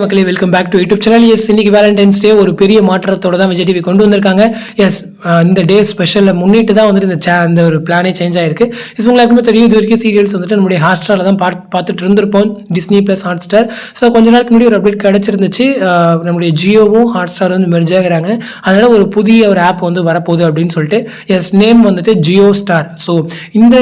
மக்களே welcome back to YouTube channel S இன்னைக்கு Valentine's day ஒரு பெரிய மாற்றத்தோட தான் விஜய் டிவி கொண்டு வந்திருக்காங்க. எஸ் இந்த டே ஸ்பெஷலில் முன்னிட்டு தான் வந்துட்டு இந்த சே அந்த ஒரு பிளானே சேஞ்ச் ஆயிருக்கு. இது உங்களுக்கு தெரியும் இது வரைக்கும் சீரியல்ஸ் வந்துட்டு நம்முடைய ஹாட் ஸ்டாரில் தான் பார்த்து பார்த்துட்டு இருந்திருப்போம். Disney plus hot star so கொஞ்ச நாளுக்கு முன்னாடி ஒரு அப்டேட் கிடச்சிருந்துச்சு. நம்முடைய ஜியோவும் ஹாட் ஸ்டார் வந்து மெர்ஜ் ஆகிறாங்க. அதனால ஒரு புதிய ஒரு ஆப் வந்து வரப்போகுது அப்படின்னு சொல்லிட்டு எஸ் நேம் வந்துட்டு ஜியோ ஸ்டார் ஸோ இந்த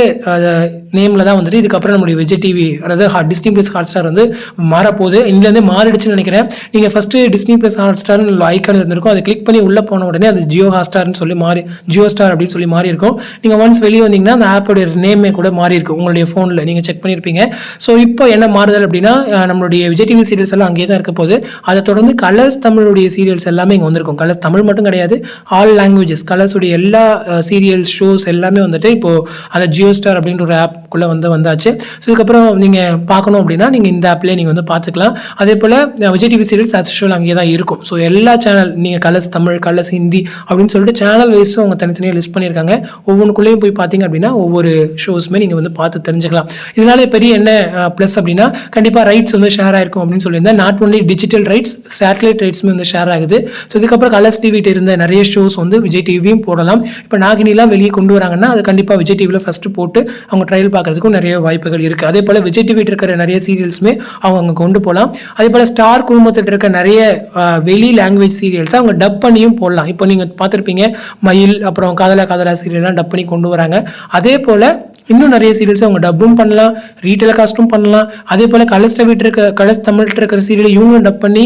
நேமில் தான் வந்துட்டு இதுக்கப்புறம் நம்முடைய விஜய் டிவி அதாவது டிஸ்னி ப்ளஸ் ஹாட் ஸ்டார் வந்து மாறப்போகுது. இதுலேருந்து மாறிடுச்சுன்னு நினைக்கிறேன். நீங்கள் ஃபஸ்ட்டு டிஸ்னி ப்ளஸ் ஹாட் ஸ்டார்னு ஐக்கான் இருந்திருக்கும். அதை கிளிக் பண்ணி உள்ளே போன உடனே அது ஜியோ ஹாட் ஸ்டார்னு சொல்லி மாறி ஜியோ ஸ்டார் அப்படின்னு சொல்லி மாறி இருக்கும். நீங்கள் ஒன்ஸ் வெளியே வந்தீங்கன்னா அந்த ஆப்போடைய நேமே கூட மாறி இருக்கும். உங்களுடைய ஃபோனில் நீங்கள் செக் பண்ணியிருப்பீங்க ஸோ இப்போ என்ன மாறுதல் அப்படின்னா நம்மளுடைய விஜய் டிவி சீரியல்ஸ் எல்லாம் அங்கேயே தான் இருக்க போது அதை தொடர்ந்து கலர்ஸ் தமிழுடைய சீரியல்ஸ் எல்லாமே இங்கே வந்திருக்கும். கலர்ஸ் தமிழ் மட்டும் கிடையாது ஆல் லாங்குவேஜஸ் கலர்ஸுடைய எல்லா சீரியல்ஸ் ஷோஸ் எல்லாமே வந்துட்டு இப்போது அந்த ஜியோ ஸ்டார் அப்படின்ற ஒரு ஆப் குள்ளே வந்து வந்தாச்சு. ஸோ இதுக்கப்புறம் நீங்கள் பார்க்கணும் அப்படின்னா நீங்கள் இந்த ஆப்லேயே நீங்கள் வந்து பார்த்துக்கலாம். அதே போல் Vijay TV serials as usual அங்கேயே தான் இருக்கும். ஸோ எல்லா சேனல் நீங்கள் கலர்ஸ் தமிழ் கலர்ஸ் ஹிந்தி அப்படின்னு சொல்லிட்டு சேனல் வைஸும் அவங்க தனித்தனியாக லிஸ்ட் பண்ணியிருக்காங்க. ஒவ்வொன்றுக்குள்ளேயும் போய் பார்த்தீங்க அப்படின்னா ஒவ்வொரு ஷோஸுமே நீங்கள் வந்து பார்த்து தெரிஞ்சுக்கலாம். இதனால பெரிய என்ன ப்ளஸ் அப்படின்னா கண்டிப்பாக ரைட்ஸ் வந்து ஷேர் ஆயிருக்கும் அப்படின்னு சொல்லியிருந்தேன். Not only digital rights satellite ரைட்ஸுமே வந்து ஷேர் ஆகுது. ஸோ இதுக்கப்புறம் கலர்ஸ் டிவிட்டு இருந்த நிறைய ஷோஸ் வந்து விஜய் டிவியும் போடலாம். இப்போ நாகினிலாம் வெளியே கொண்டு வராங்கன்னா அது கண்டிப்பாக விஜய் டிவியில் ஃபஸ்ட்டு போட்டு அவங்க ட்ரையல் பார்க்கறதுக்கும் நிறைய வாய்ப்புகள் இருக்குது அதே போல் விஜய் டிவிட்டு இருக்கிற நிறைய சீரியல்ஸுமே அவங்க அங்கே கொண்டு போகலாம் அதே போல் ஸ்டார் குழுமத்தில் இருக்க நிறைய வெளி லாங்குவேஜ் சீரியல்ஸ் அவங்க டப் பண்ணியும் போடலாம். இப்போ நீங்கள் பார்த்துருப்பீங்க மயில் அப்புறம் காதலா காதலா சீரியல்லாம் டப் பண்ணி கொண்டு வராங்க. அதே போல் இன்னும் நிறைய சீரியல்ஸ் அவங்க டப்பும் பண்ணலாம் ரீட்டைல் காஸ்ட்டும் பண்ணலாம். அதே போல் கலர்ஸ் வீட்டு இருக்க கலர்ஸ் தமிழ்கிட்ட இருக்கிற சீரியலை இவங்களும் டப் பண்ணி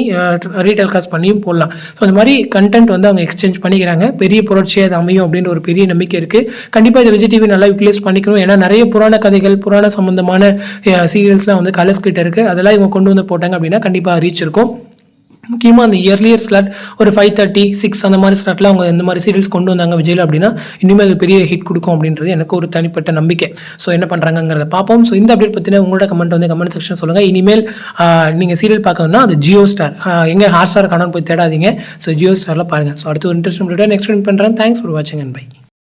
ரீட்டைல் காஸ்ட் பண்ணியும் போடலாம். ஸோ அந்த மாதிரி கண்டென்ட் வந்து அவங்க எக்ஸ்சேஞ்ச் பண்ணிக்கிறாங்க. பெரிய புரட்சியாக அது அமையும் அப்படின்ற ஒரு பெரிய நம்பிக்கை இருக்குது கண்டிப்பாக இது விஜய் டிவி நல்லா யூட்டிலைஸ் பண்ணிக்கணும். ஏன்னா நிறைய புராண கதைகள் புராண சம்பந்தமான சீரியல்ஸ்லாம் வந்து கலர்ஸ் கிட்ட இருக்குது அதெல்லாம் இவங்க கொண்டு வந்து போட்டாங்க அப்படின்னா கண்டிப்பாக ரீச் இருக்கும். முக்கியமாக அந்த இயர்லியர் ஸ்லாட் ஒரு ஃபைவ் தேர்ட்டி சிக்ஸ் அந்த மாதிரி ஸ்லாட்டில் அவங்க இந்த மாதிரி சீரியல்ஸ் கொண்டு வந்தாங்க விஜயில் அப்படின்னா இனிமேல் அது பெரிய ஹிட் கொடுக்கும் அப்படின்றது எனக்கு ஒரு தனிப்பட்ட நம்பிக்கை. ஸோ என்ன பண்ணுறாங்கங்கிறத பார்ப்போம். ஸோ இந்த அப்டேட் பற்றின உங்களோட கமெண்ட் வந்து கமெண்ட் செக்ஷன் சொல்லுங்கள் இனிமேல் நீங்கள் சீரியல் பார்க்கணும்னா அது ஜியோ ஸ்டார் எங்கே ஹாட் ஸ்டார் காணாமல் போய் தேடாதீங்க. ஸோ ஜியோ ஸ்டாரில் பாருங்கள் ஸோ அடுத்து ஒரு இன்ட்ரெஸ்ட் நெக்ஸ்ட் பண்ணுறேன் தேங்க்ஸ் ஃபார் வாட்சிங் அண்ட் பை